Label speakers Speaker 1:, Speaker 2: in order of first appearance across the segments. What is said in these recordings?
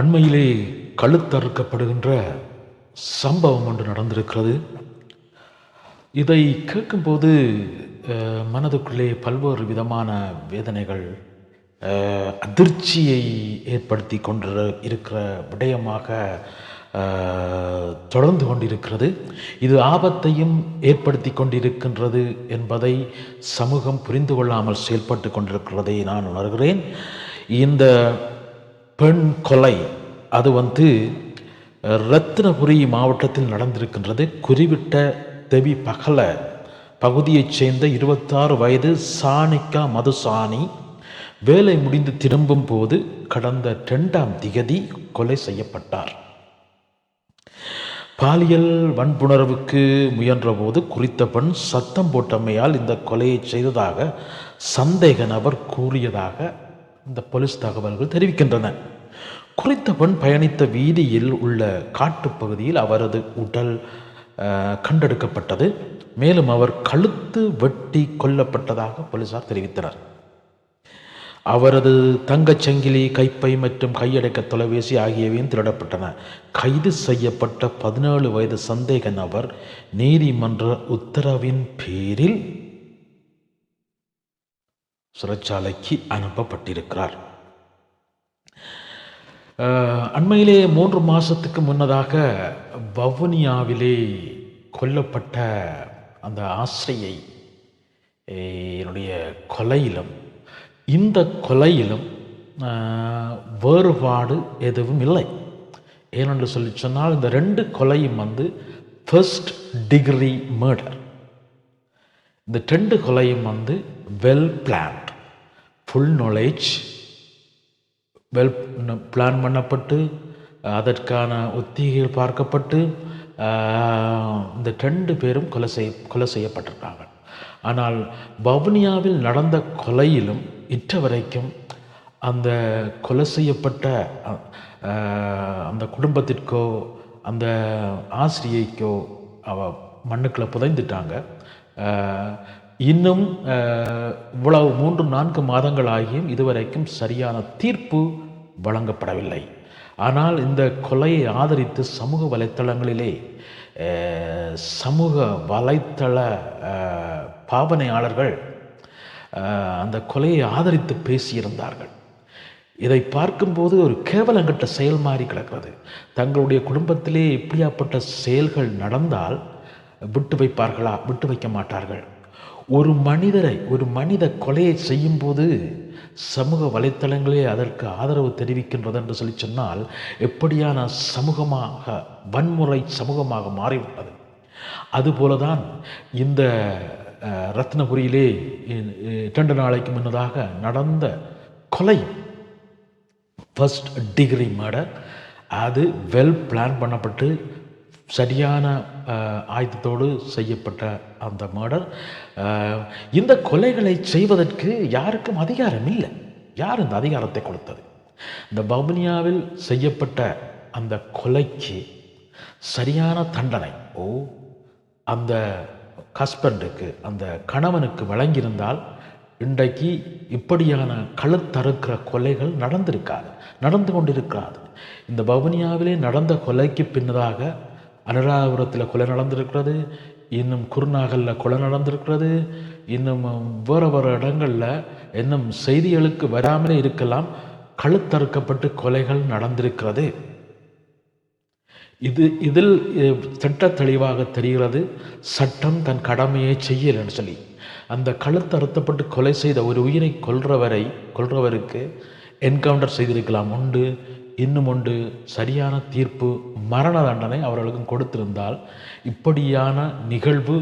Speaker 1: அண்மையிலே கழுத்தறுக்கப்படுகின்ற சம்பவம் ஒன்று நடந்திருக்கிறது. இதை கேட்கும்போது மனதுக்குள்ளே பல்வேறு விதமான வேதனைகள் அதிர்ச்சியை ஏற்படுத்தி கொண்டு இருக்கிற விடயமாக தொடர்ந்து கொண்டிருக்கிறது. இது ஆபத்தையும் ஏற்படுத்தி கொண்டிருக்கின்றது என்பதை சமூகம் புரிந்து கொள்ளாமல் செயல்பட்டு கொண்டிருக்கிறதை நான் உணர்கிறேன். இந்த பெண் கொலை. அது வந்து ரத்னபுரி மாவட்டத்தில் நடந்திருக்கின்றது. குறிவிட்ட தெவி பகல பகுதியைச் சேர்ந்த இருபத்தாறு வயது சாணிக்கா மதுசாணி வேலை முடிந்து திரும்பும் போது கடந்த இரண்டாம் திகதி கொலை செய்யப்பட்டார். பாலியல் வன்புணர்வுக்கு முயன்றபோது குறித்த பெண் சத்தம் போட்டமையால் இந்த கொலையை செய்ததாக சந்தேக நபர் கூறியதாக இந்த போலீஸ் தகவல்கள் தெரிவிக்கின்றன. குறித்த பெண் பயணித்த வீதியில் உள்ள காட்டுப்பகுதியில் அவரது உடல் கண்டெடுக்கப்பட்டது. மேலும் அவர் கழுத்து வெட்டி கொல்லப்பட்டதாக போலீசார் தெரிவித்தனர். அவரது தங்கச்சங்கிலி கைப்பை மற்றும் கையடக்க தொலைபேசி ஆகியவையும் திருடப்பட்டன. கைது செய்யப்பட்ட பதினேழு வயது சந்தேக நபர் நீதிமன்ற உத்தரவின் பேரில் சிறைச்சாலைக்கு அனுப்பப்பட்டிருக்கிறார். அண்மையிலே மூன்று மாதத்துக்கு முன்னதாக வவுனியாவிலே கொல்லப்பட்ட அந்த ஆசிரியை என்னுடைய கொலையிலும் இந்த கொலையிலும் வேறுபாடு எதுவும் இல்லை. ஏனென்று சொல்லி சொன்னால் இந்த ரெண்டு கொலையும் வந்து ஃபர்ஸ்ட் டிகிரி மர்டர் இந்த ரெண்டு கொலையும் வந்து well plan full knowledge well plan பண்ணப்பட்டு அதற்கான ஒத்திகைகள் பார்க்கப்பட்டு இந்த ரெண்டு பேரும் கொலை செய் கொலை செய்யப்பட்டிருக்காங்க. ஆனால் வவுனியாவில் நடந்த கொலையிலும் இற்ற வரைக்கும் அந்த கொலை செய்யப்பட்ட அந்த குடும்பத்திற்கோ அந்த ஆசிரியைக்கோ அவ மண்ணுக்குள்ளே புதைந்துட்டாங்க. இன்னும் இவ்வளவு மூன்று நான்கு மாதங்கள் ஆகியும் இதுவரைக்கும் சரியான தீர்ப்பு வழங்கப்படவில்லை. ஆனால் இந்த கொலையை ஆதரித்து சமூக வலைத்தளங்களிலே சமூக வலைத்தள பாவனையாளர்கள் அந்த கொலையை ஆதரித்து பேசியிருந்தார்கள். இதை பார்க்கும்போது ஒரு கேவலங்கட்ட செயல் மாறி கிடக்கிறது. தங்களுடைய குடும்பத்திலே இப்படியாப்பட்ட செயல்கள் நடந்தால் விட்டு வைப்பார்களா? விட்டு வைக்க மாட்டார்கள். ஒரு மனிதரை ஒரு மனித கொலையை செய்யும்போது சமூக வலைத்தளங்களே அதற்கு ஆதரவு தெரிவிக்கின்றது என்று சொல்லி சொன்னால் எப்படியான சமூகமாக வன்முறை சமூகமாக மாறிவிட்டது. அதுபோல தான் இந்த ரத்னபுரியிலே இரண்டு நாளைக்கு முன்னதாக நடந்த கொலை. ஃபஸ்ட் டிகிரி மர்டர் அது வெல் பிளான் பண்ணப்பட்டு சரியான ஆயுதத்தோடு செய்யப்பட்ட அந்த மர்டர் இந்த கொலைகளை செய்வதற்கு யாருக்கும் அதிகாரம் இல்லை. யார் இந்த அதிகாரத்தை கொடுத்தது? இந்த பவுனியாவில் செய்யப்பட்ட அந்த கொலைக்கு சரியான தண்டனை. ஓ அந்த ஹஸ்பண்டுக்கு அந்த கணவனுக்கு வழங்கியிருந்தால் இன்றைக்கு இப்படியான கழுத்தறுக்கிற கொலைகள் நடந்திருக்காது நடந்து கொண்டிருக்காது. இந்த வவுனியாவிலே நடந்த கொலைக்கு பின்னதாக அனுராபுரத்தில் கொலை நடந்திருக்கிறது இன்னும் குருநாகலில் கொலை நடந்திருக்கிறது இன்னும் வேறு வேறு இடங்களில் இன்னும் செய்திகளுக்கு வராமலே இருக்கலாம் கழுத்தறுக்கப்பட்டு கொலைகள் நடந்திருக்கிறது. இது இதில் திட்ட தெளிவாக தெரிகிறது சட்டம் தன் கடமையை செய்யலைன்னு சொல்லி. அந்த கழுத்து அறுத்தப்பட்டு கொலை செய்த ஒரு உயிரை கொல்றவரை கொல்றவருக்கு என்கவுண்டர் செய்திருக்கலாம் உண்டு இன்னும் உண்டு. சரியான தீர்ப்பு மரண தண்டனை அவர்களுக்கும் கொடுத்திருந்தால் இப்படியான நிகழ்வு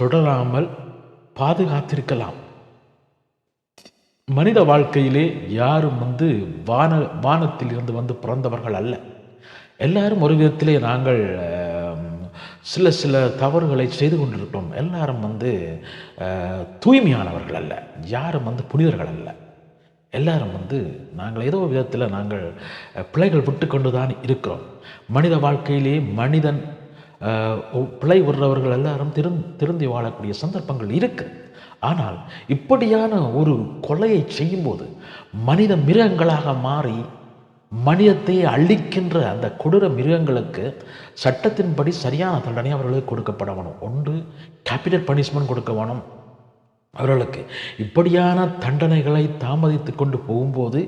Speaker 1: தொடராமல் பாதுகாத்திருக்கலாம். மனித வாழ்க்கையிலே யாரும் வந்து வான வானத்தில் இருந்து வந்து பிறந்தவர்கள் அல்ல. எல்லாரும் ஒரு விதத்திலே நாங்கள் சில சில தவறுகளை செய்து கொண்டிருக்கிறோம். எல்லாரும் வந்து தூய்மையானவர்கள் அல்ல. யாரும் வந்து புனிதர்கள் அல்ல. எல்லாரும் வந்து நாங்கள் ஏதோ விதத்தில் நாங்கள் பிழைகள் விட்டு கொண்டு தான் இருக்கிறோம். மனித வாழ்க்கையிலே மனிதன் பிழை விடுறவர்கள் எல்லாரும் திரும் திருந்தி வாழக்கூடிய சந்தர்ப்பங்கள் இருக்கு. ஆனால் இப்படியான ஒரு கொலையை செய்யும்போது மனித மிருகங்களாக மாறி மனிதத்தை அழிக்கின்ற அந்த கொடூர மிருகங்களுக்கு சட்டத்தின்படி சரியான தண்டனை அவர்களுக்கு கொடுக்கப்பட வேணும். ஒன்று கேபிட்டல் பனிஷ்மெண்ட் கொடுக்க வேணும். அவர்களுக்கு இப்படியான தண்டனைகளை தாமதித்து கொண்டு போகும்போது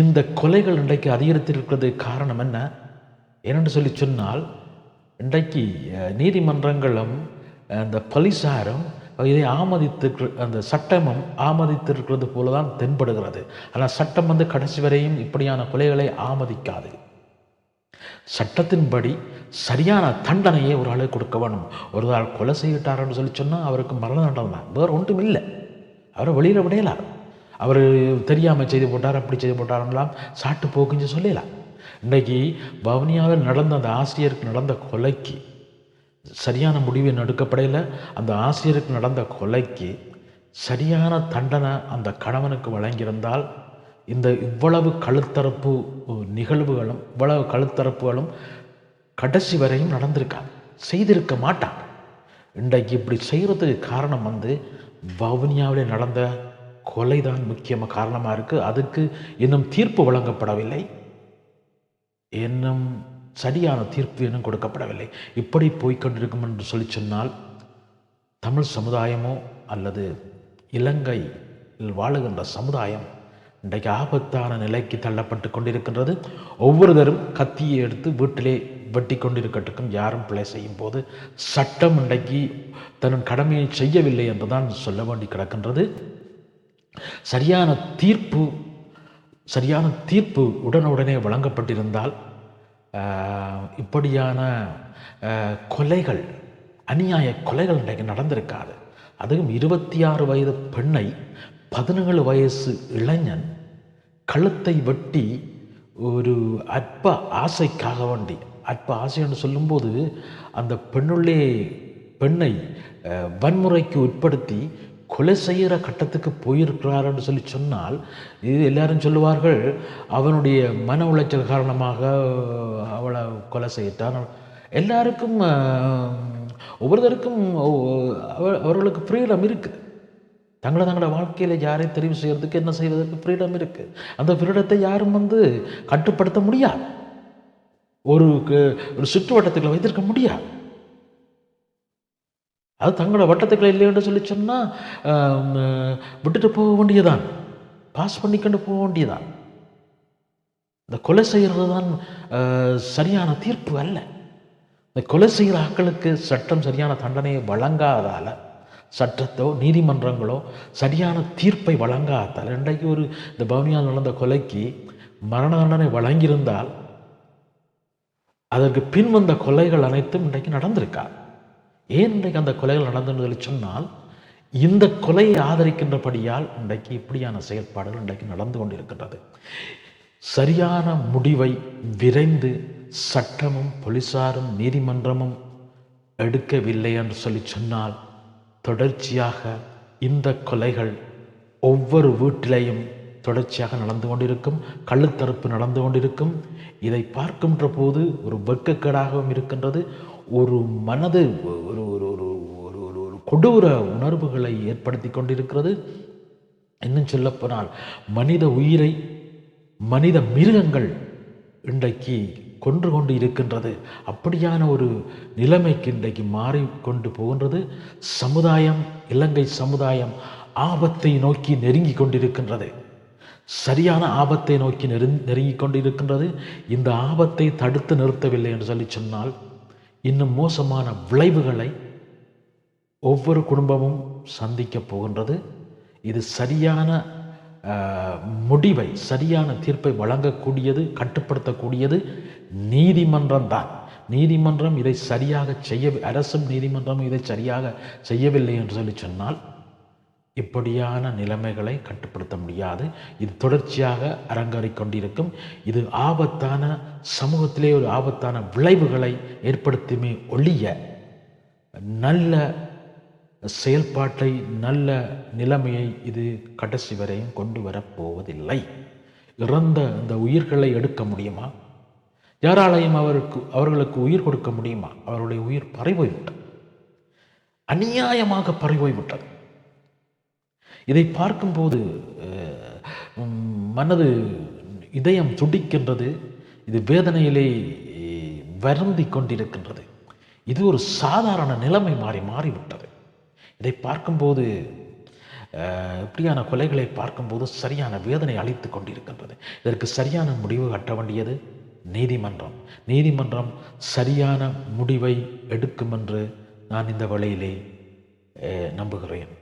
Speaker 1: இந்த கொலைகள் இன்றைக்கு அதிகரித்திருக்கிறது காரணம் என்ன? ஏனென்று சொல்லி சொன்னால் இன்றைக்கு நீதிமன்றங்களும் அந்த போலீஸாரும் இதை ஆமதித்து அந்த சட்டமும் ஆமதித்திருக்கிறது போல தான் தென்படுகிறது. ஆனால் சட்டம் வந்து கடைசி வரையும் இப்படியான கொலைகளை ஆமதிக்காது. சட்டத்தின்படி சரியான தண்டனையை ஒரு ஆளுக்கு கொடுக்க வேணும். ஒரு ஆள் கொலை செய்யிட்டாருன்னு சொல்லி சொன்னால் அவருக்கு மரண தண்டனை தான் வேறு ஒன்றும் இல்லை. அவரை வெளியில் விடையலாம் அவர் தெரியாமல் செய்து போட்டார் அப்படி செய்து போட்டாரெல்லாம் சாட்டு போக்குஞ்சு சொல்லலாம் இன்றைக்கி பவனியாவில் நடந்த அந்த ஆசிரியருக்கு நடந்த கொலைக்கு சரியான முடிவு எடுக்கப்படையில். அந்த ஆசிரியருக்கு நடந்த கொலைக்கு சரியான தண்டனை அந்த கணவனுக்கு வழங்கியிருந்தால் இந்த இவ்வளவு கழுத்தரப்பு நிகழ்வுகளும் இவ்வளவு கழுத்தரப்புகளும் கடைசி வரையும் நடந்திருக்கான் செய்திருக்க மாட்டான். இன்றைக்கு இப்படி செய்கிறதுக்கு காரணம் வந்து வவுனியாவிலே நடந்த கொலை தான் முக்கியமாக காரணமாக இருக்குது அதுக்கு இன்னும் தீர்ப்பு வழங்கப்படவில்லை. இன்னும் சரியான தீர்ப்பு இன்னும் கொடுக்கப்படவில்லை. இப்படி போய்க்கொண்டிருக்கும் என்று சொல்லி சொன்னால் தமிழ் சமுதாயமோ அல்லது இலங்கையில் வாழுகின்ற சமுதாயம் இன்றைக்கு ஆபத்தான நிலைக்கு தள்ளப்பட்டு கொண்டிருக்கின்றது. ஒவ்வொருவரும் கத்தியை எடுத்து வீட்டிலே வெட்டி கொண்டிருக்கட்டுக்கும் யாரும் பிழை செய்யும் போது சட்டம் இன்றைக்கு தன் கடமையை செய்யவில்லை என்றுதான் சொல்ல வேண்டி கிடக்கின்றது. சரியான தீர்ப்பு சரியான தீர்ப்பு உடனுடனே வழங்கப்பட்டிருந்தால் இப்படியான கொலைகள் அநியாய கொலைகள் இன்றைக்கு நடந்திருக்காது. அதுவும் இருபத்தி ஆறு வயது பெண்ணை பதினேழு வயசு இளைஞன் கழுத்தை வெட்டி ஒரு அற்ப ஆசைக்காக வேண்டி அற்ப ஆசை என்று சொல்லும்போது அந்த பெண்ணுள்ளே பெண்ணை வன்முறைக்கு உட்படுத்தி கொலை செய்கிற கட்டத்துக்கு போயிருக்கிறாருன்னு சொல்லி சொன்னால் இது எல்லாரும் சொல்லுவார்கள் அவனுடைய மன உளைச்சல் காரணமாக அவளை கொலை செய்யிட்டான் எல்லாருக்கும் ஒவ்வொருத்தருக்கும் அவ- அவர்களுக்கு ஃப்ரீடம் இருக்குது தங்களை தங்களோட வாழ்க்கையில் யாரை தெரிவு செய்கிறதுக்கு என்ன செய்வதற்கு ஃப்ரீடம் இருக்குது அந்த ஃப்ரீடத்தை யாரும் வந்து கட்டுப்படுத்த முடியாது. ஒரு க- ஒரு சுற்றுவட்டத்துக்குள்ள வைத்திருக்க முடியாது. அது தங்களோட வட்டத்துக்குள்ள இல்லைன்னு சொல்லி சொன்னால் விட்டுட்டு போக வேண்டியதான் பாஸ் பண்ணிக்கொண்டு போக வேண்டியதான் இந்த கொலை செய்கிறது தான் சரியான தீர்ப்பு அல்ல. இந்த கொலை செய்கிற ஆக்களுக்கு சட்டம் சரியான தண்டனையை வழங்காதால் சட்டத்தோ நீதிமன்றங்களோ சரியான தீர்ப்பை வழங்காதால் இன்றைக்கு ஒரு இந்த பவுனியால் நடந்த கொலைக்கு மரண தண்டனை வழங்கியிருந்தால் அதற்கு பின் வந்த கொலைகள் அனைத்தும் இன்றைக்கு நடந்திருக்கா? ஏன் இன்றைக்கு அந்த கொலைகள் நடந்ததுன்னு சொன்னால் இந்த கொலையை ஆதரிக்கின்றபடியால் இன்றைக்கு இப்படியான செயல்பாடுகள் இன்றைக்கு நடந்து கொண்டிருக்கின்றது. சரியான முடிவை விரைந்து சட்டமும் போலீசாரும் நீதிமன்றமும் எடுக்கவில்லை என்று சொல்லி சொன்னால் தொடர்ச்சியாக இந்த கொலைகள் ஒவ்வொரு வீட்டிலையும் தொடர்ச்சியாக நடந்து கொண்டிருக்கும் கள்ளுத்தரப்பு நடந்து கொண்டிருக்கும். இதை பார்க்கின்ற போது ஒரு வெட்கக்கேடாகவும் இருக்கின்றது. ஒரு மனது ஒரு ஒரு ஒரு ஒரு ஒரு ஒரு கொடூர உணர்வுகளை ஏற்படுத்தி கொண்டிருக்கிறது. இன்னும் சொல்லப்போனால் மனித உயிரை மனித மிருகங்கள் இன்றைக்கு கொன்று கொண்டு இருக்கின்றது. அப்படியான ஒரு நிலைமைக்கு இன்றைக்கு மாறிக்கொண்டு போகின்றது. சமுதாயம் இலங்கை சமுதாயம் ஆபத்தை நோக்கி நெருங்கி கொண்டிருக்கின்றது. சரியான ஆபத்தை நோக்கி நெரு நெருங்கி கொண்டிருக்கின்றது இந்த ஆபத்தை தடுத்து நிறுத்தவில்லை என்று சொல்லி சொன்னால் இன்னும் மோசமான விளைவுகளை ஒவ்வொரு குடும்பமும் சந்திக்கப் போகின்றது. இது சரியான முடிவை சரியான தீர்ப்பை வழங்கக்கூடியது கட்டுப்படுத்தக்கூடியது நீதிமன்றம் தான். நீதிமன்றம் இதை சரியாக செய்ய அரசும் நீதிமன்றமும் இதை சரியாக செய்யவில்லை என்று சொல்லி சொன்னால் இப்படியான நிலைமைகளை கட்டுப்படுத்த முடியாது. இது தொடர்ச்சியாக அரங்கேறிக் கொண்டிருக்கும். இது ஆபத்தான சமூகத்திலே ஒரு ஆபத்தான விளைவுகளை ஏற்படுத்துமே ஒழிய நல்ல செயல்பாட்டை நல்ல நிலைமையை இது கடைசி வரையும் கொண்டு வரப்போவதில்லை இறந்த இந்த உயிர்களை எடுக்க முடியுமா? யாராலையும் அவருக்கு அவர்களுக்கு உயிர் கொடுக்க முடியுமா? அவருடைய உயிர் பறிபோய்விட்டது. அநியாயமாக பறிபோய்விட்டது. இதை பார்க்கும்போது மனது இதயம் துடிக்கின்றது. இது வேதனையிலே வருந்தி கொண்டிருக்கின்றது. இது ஒரு சாதாரண நிலைமை மாறி மாறிவிட்டது. இதை பார்க்கும்போது இப்படியான கொலைகளை பார்க்கும்போது சரியான வேதனை அளித்து கொண்டிருக்கின்றது. இதற்கு சரியான முடிவு கட்ட வேண்டியது நீதிமன்றம். நீதிமன்றம் சரியான முடிவை எடுக்கும் என்று நான் இந்த வழியிலே நம்புகிறேன்.